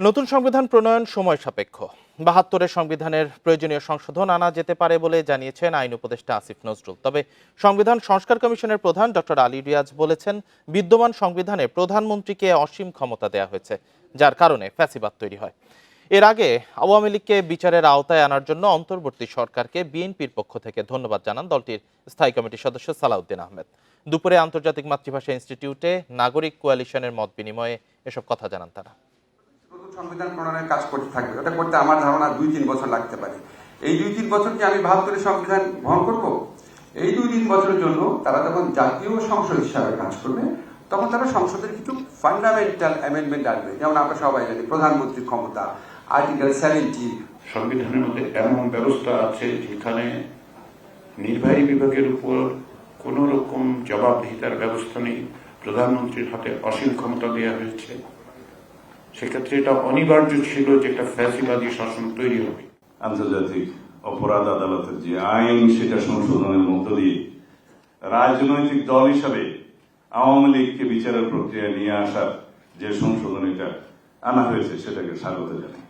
নতুন সংবিধান প্রণয়ন সময় সাপেক্ষ। বাহাত্তরের সংবিধানের প্রয়োজনীয় সংশোধন আনা যেতে পারে বলে জানিয়েছেন আইন উপদেষ্টা আসিফ নজরুল। তবে সংবিধান সংস্কার কমিশনের প্রধান ডক্টর আলী রিয়াজ বলেছেন, বিদ্যমান সংবিধানে প্রধানমন্ত্রীকে অসীম ক্ষমতা দেওয়া হয়েছে, যার কারণে ফ্যাসিবাদ তৈরি হয়। এর আগে আওয়ামী লীগকে বিচারের আওতায় আনার জন্য অন্তর্বর্তী সরকারকে বিএনপির পক্ষ থেকে ধন্যবাদ জানান দলটির স্থায়ী কমিটির সদস্য সালাউদ্দিন আহমেদ। দুপুরে আন্তর্জাতিক মাতৃভাষা ইনস্টিটিউটে নাগরিক কোয়ালিশনের মত বিনিময়ে এসব কথা জানান তারা। সংবিধান প্রণয়নের কাজ করতে থাকবে। ওটা করতে আমার ধারণা দুই তিন বছর লাগতে পারে। এই দুই তিন বছর কি আমি বাহাত্তরের সংবিধান গ্রহণ করব? এই দুই তিন বছরের জন্য তারা যখন জাতীয় সংসদ হিসাবে কাজ করবে, তখন তারা সংসদের কিছু ফান্ডামেন্টাল অ্যামেন্ডমেন্ট আনবে। যেমন আমরা সবাই জানি প্রধানমন্ত্রীর ক্ষমতা আর্টিকেল সেভেন্টি সংবিধানের মধ্যে এমন ব্যবস্থা আছে যেখানে নির্বাহী বিভাগের উপর কোন রকম জবাবদিহিতার ব্যবস্থা নেই। প্রধানমন্ত্রীর হাতে অসীম ক্ষমতা দেওয়া হয়েছে। সেক্ষেত্রে এটা অনিবার্য ছিল যে একটা ফ্যাসিবাদী শাসন তৈরি হবে। আন্তর্জাতিক অপরাধ আদালতের যে আইন, সেটা সংশোধনের মধ্য দিয়ে রাজনৈতিক দল হিসাবে আওয়ামী লীগকে বিচারের প্রক্রিয়া নিয়ে আসার যে সংশোধন, এটা আনা হয়েছে, সেটাকে স্বাগত জানাই।